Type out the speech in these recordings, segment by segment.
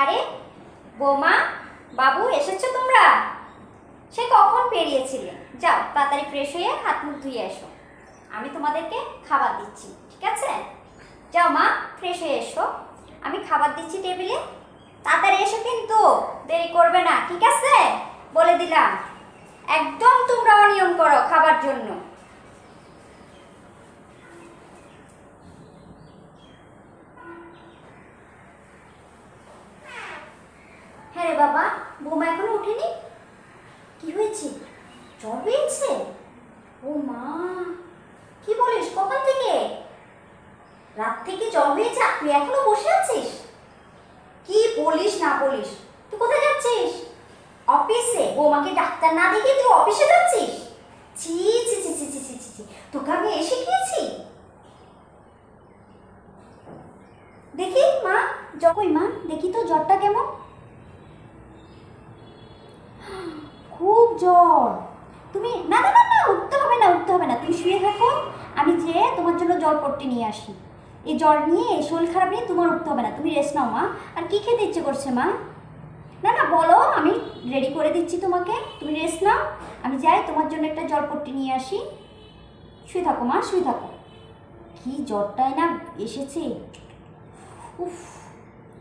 আরে, বৌমা, বাবু, এসেছ তোমরা? সে কখন বেরিয়েছিলে? যাও, তাড়াতাড়ি ফ্রেশ হয়ে হাত মুখ ধুয়ে এসো। আমি তোমাদেরকে খাবার দিচ্ছি, ঠিক আছে? যাও মা ফ্রেশ হয়ে এসো। আমি খাবার দিচ্ছি টেবিলে তাড়াতাড়ি এসো কিন্তু, দেরি করবে না, ঠিক আছে? বলে দিলাম। একদম তোমরা অনিয়ম করো খাবার জন্য। হ্যাঁ রে বাবা, বোমা এখনও ওঠেনি? কি হয়েছে? জ্বর পেয়েছে ও মা, কি বলিস, কখন থেকে? রাত থেকে জ্বর হয়েছে, তুই এখনও বসে আছিস? কি বলিস, না বলিস, তুই কোথায় যাচ্ছিস? অফিসে, বৌমাকে ডাক্তার না দেখে তুই অফিসে যাচ্ছিস? ছি ছি ছি ছি ছি ছি ছি তোকে আমি এসে গিয়েছি। দেখি, মা যখন মা, দেখি তো জ্বরটা কেমন। জ্বর। তুমি না না না না, উঠতে হবে না, উঠতে হবে না। তুমি শুয়ে থাকো। আমি যে তোমার জন্য জল পট্টি নিয়ে আসি। এই জ্বর নিয়ে শরীর খারাপ নিয়ে তোমার উঠতে হবে না। তুমি রেস্ট নাও, মা। আর কি খেতে ইচ্ছে করছে, মা? না না, বলো, আমি রেডি করে দিচ্ছি তোমাকে। তুমি রেস্ট নাও। আমি যাই, তোমার জন্য একটা জল পট্টি নিয়ে আসি। শুয়ে থাকো, মা, শুয়ে থাকো। কি জ্বরটাই না এসেছে। উফ,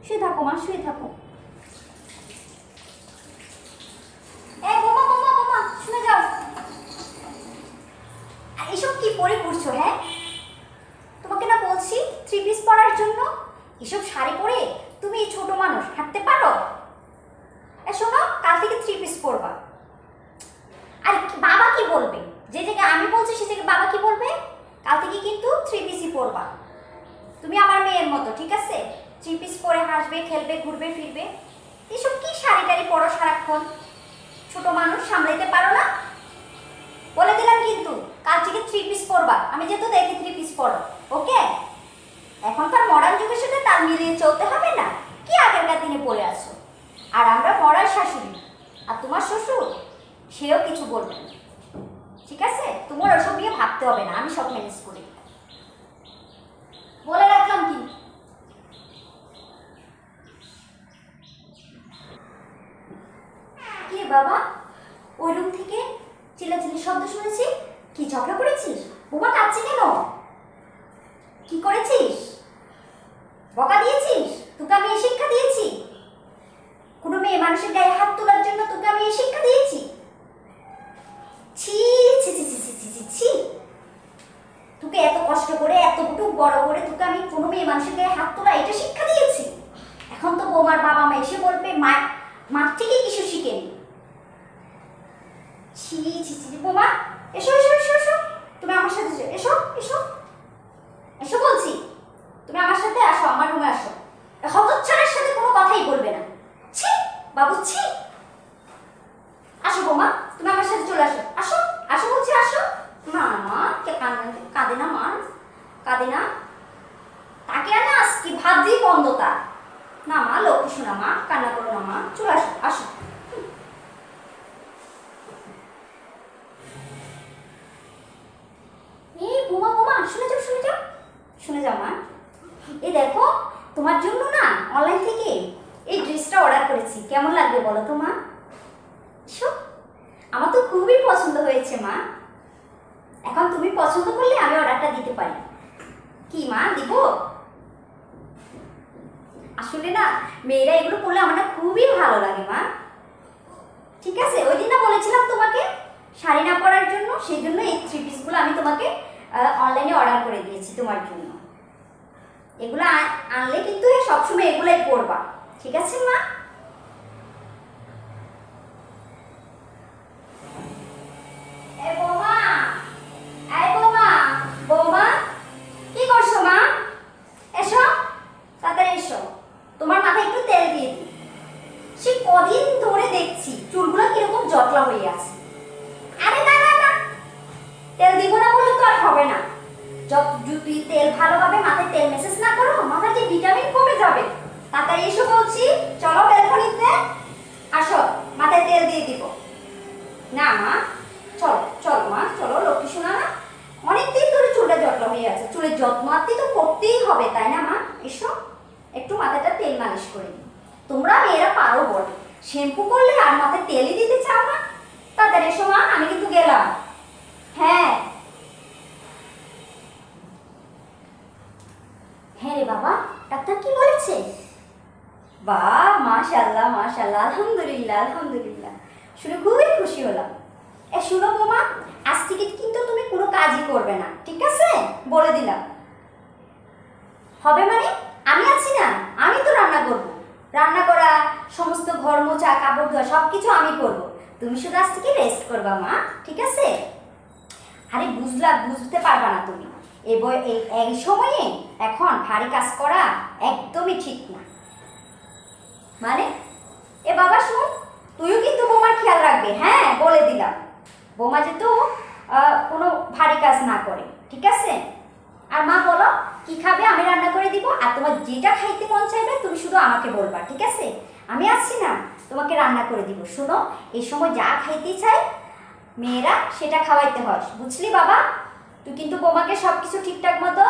শুয়ে থাকো, মা, শুয়ে থাকো। বোমা শুনে কি পরে করছ হ্যাঁ? তোমাকে না বলছি থ্রি পিস পরার জন্য এসব শাড়ি পরে তুমি ছোট মানুষ হাঁটতে পারো? শোনো, কাল থেকে থ্রি পিস পরবা। আর বাবা কি বলবে? যে জায়গায় আমি বলছি, সে জায়গায় বাবা কি বলবে? কাল থেকে কিন্তু থ্রি পিসই পরবা। তুমি আমার মেয়ের মতো, ঠিক আছে? থ্রি পিস পরে হাসবে, খেলবে, ঘুরবে, ফিরবে। এসব কি শাড়ি টাড়ি পরো সারাক্ষণ? ছোট মানুষ সামলাইতে পারো না? বলে দিলাম কিন্তু, কাল থেকে থ্রি পিস পরবা। আমি যেহেতু দেখি থ্রি পিস পরো ওকে এখনকার মডার্ন যুগের সাথে তাল মিলিয়ে চলতে হবে না। কি আগেরকার দিনে পড়ে আসো? আর আমরা মডার্ন শাশুড়ি, আর তোমার শ্বশুর, সেও কিছু বলবে না। ঠিক আছে? তোমার ওসব নিয়ে ভাবতে হবে না, আমি সব ম্যানেজ করি। বলে রাখলাম কি কি রে বাবা? ওই রুম থেকে চিল্লাচিল্লি শব্দ শুনেছি। কি ঝগড়া করেছিস? বোমা কাঁদছে কেন? কি করেছিস? বকা দিয়েছিস? তোকে আমি শিক্ষা দিয়েছি। কোনো মেয়ে মানুষের গায়ে হাত তোলার জন্য তোকে আমি শিক্ষা দিয়েছি। ছি ছি ছি তোকে এত কষ্ট করে এতটুকু বড় করে তোকে আমি কোনো মেয়ে মানুষের গায়ে হাত তোলা, এটা শিক্ষা দিয়েছি। এখন তো বৌমার বাবা মা এসে বলবে, মা মার থেকে কিছু শিখেনি। তুমি আমার সাথে আসো, আমার রুমে আসো। হতচ্ছাড়ের সাথে কোনো কথাই বলবে না। বাবু, ছি। আসো বোমা, তুমি আমার সাথে চলে আসো। আসো আসো বলছি, আসো। না মা কাঁদে না, মা। কাঁদে না তাকে আর না কি ভাত দিয়ে বন্ধ তার না মা লক্ষ্মী শোনা মা কান্না করো না মা চলে আসো আসো এই বোমা বোমা শুনে যাও শুনে যাও শুনে যাও, মা। এই দেখো, তোমার জন্য না অনলাইন থেকে এই ড্রেসটা অর্ডার করেছি। কেমন লাগবে বলো তো, মা? আমার তো খুবই পছন্দ হয়েছে, মা। এখন তুমি পছন্দ করলে আমি অর্ডারটা দিতে পারি। কি, মা, দিব? আসলে না, মেয়েরা এগুলো পরলে আমার খুবই ভালো লাগে, মা। ঠিক আছে? ওই দিন না বলেছিলাম তোমাকে শাড়ি না পরার জন্য, সেই জন্য এই থ্রি পিসগুলো আমি তোমাকে অনলাইনে অর্ডার করে দিয়েছি তোমার জন্য। এগুলো আনলে কিন্তু সবসময় এগুলোই পড়বা ঠিক আছে, মা এ বৌমা এই বৌমা বৌমা কি করছ মা এসো তাড়াতাড়ি এসো তোমার মাথায় একটু তেল দিয়ে দিই সে কদিন ধরে দেখছি চুলগুলো কীরকম জটলা হয়ে আছে আরে না না না তেল দিব না বললে তো আর হবে না যত যদি তেল ভালোভাবে মাথায় তেল মেসেজ না করো মাথায় যে ভিটামিন কমে যাবে তাড়াতাড়ি এসো বলছি। চলো বেলকনিতে আসো, মাথায় তেল দিয়ে দিব। না, মা, চলো চলো, মা, চলো, লক্ষ্মী শোনা না। অনেকদিন ধরে চুলটা যত্ন হয়ে আছে। চুলের যত্ন আত্মি তো করতেই হবে, তাই না, মা? এসো, একটু মাথাটা তেল মালিশ করে দিই তোমরা মেয়েরা পারো বটে। শ্যাম্পু করলে আর মাথায় তেলই দিতে চাও না তাড়াতাড়ি এসো মা আমি কিন্তু গেলাম হ্যাঁ হ্যাঁ রে বাবা ডাক্তার কি বলেছে বাহ মাশাল্লাহ মাশাল্লাহ আলহামদুলিল্লাহ আলহামদুলিল্লাহ। শুনে খুবই খুশি হলাম। এ শুনো বোমা, আজ থেকে কিন্তু তুমি কোনো কাজই করবে না, ঠিক আছে? বলে দিলাম। হবে মানে? আমি আছি না, আমি তো রান্না করব। রান্না করা, সমস্ত ঘর মোছা, কাপড় ধোয়া সব কিছু আমি করব। তুমি শুধু আজ থেকে রেস্ট করবা মা, ঠিক আছে? আরে বুঝলা, বুঝতে পারবা না তুমি। এই এই সময়ে এখন ভারী কাজ করা একদমই ঠিক না। মানে? এ বাবা, শোন, তুইও কিন্তু বোমার খেয়াল রাখবে হ্যাঁ? বলে দিলাম। বোমা যেহেতু কোনো ভারী কাজ না করে, ঠিক আছে? আর মা, বলো, কি খাবে? আমি রান্না করে দিব, আর তোমার যেটা খাইতে মন চাইবে, তুমি শুধু আমাকে বলবা, ঠিক আছে? আমি আসছি না, তোমাকে রান্না করে দিব। শোনো, এই সময় যা খাইতে চাই, মেয়েরা, সেটা খাওয়াইতে হয়। বুঝলি বাবা? তুই কিন্তু বোমাকে সব কিছু ঠিকঠাক মতো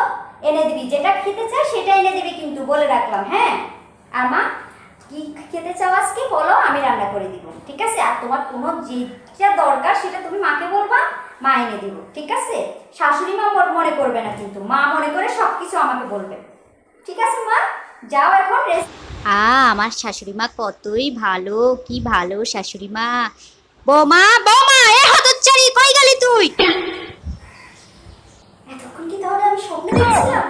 এনে দিবি। যেটা খেতে চাই, সেটা এনে দিবি কিন্তু, বলে রাখলাম হ্যাঁ? আর মা কি খেতে চাও আজকে বলো আমি রান্না করে দিব ঠিক আছে? আর তোমার কোনো যেটা দরকার সেটা তুমি মাকে বলবা মা এনে দিব ঠিক আছে? শাশুড়ি মা মনে করবে না কিন্তু মা মনে করে সব কিছু আমাকে বলবে ঠিক আছে মা? যাও এখন রেস্ট আ আমার শাশুড়ি মা কতই ভালো কি ভালো শাশুড়ি মা। বৌমা বৌমা এ হতচ্চারি কই গেলি তুই? এতক্ষণ কি তাহলে আমি স্বপ্ন দেখছিলাম?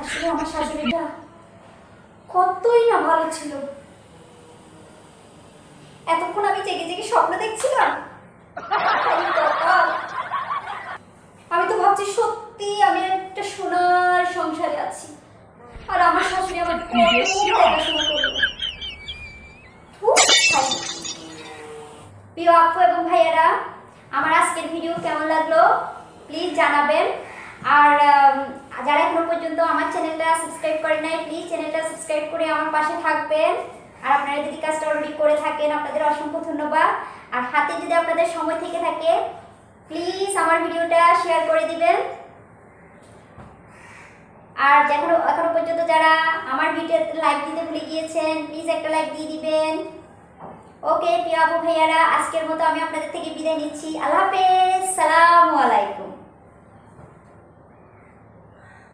আসলে আমার শাশুড়িটা কতই না ভালো ছিল। এতক্ষণ আমি জেগে জেগে স্বপ্ন দেখছিলাম। আমি তো ভাবছি সত্যি আমি একটা সোনার সংসারে আছি। আর আমার শাশুড়ি আমার প্রিয় আপু এবং ভাইয়ারা, আমার আজকের ভিডিও কেমন লাগল? প্লিজ জানাবেন। আর যারা এখনও পর্যন্ত আমার সাবস্ক্রাইব করেন নাই প্লিজ চ্যানেলটা সাবস্ক্রাইব করে আমার পাশে থাকবেন। আর আপনারা যদি কাজটা অলরেডি করে থাকেন, আপনাদের অসংখ্য ধন্যবাদ। আর হাতে যদি আপনাদের সময় থেকে থাকে প্লিজ আমার ভিডিওটা শেয়ার করে দিবেন। আর এখনও এখনও পর্যন্ত যারা আমার ভিডিওতে লাইক দিতে ভুলে গিয়েছেন প্লিজ একটা লাইক দিয়ে দিবেন। ওকে প্রিয় আপু ভাইয়ারা, আজকের মতো আমি আপনাদের থেকে বিদায় নিচ্ছি। আল্লাহ হাফেজ, সালামু আলাইকুম।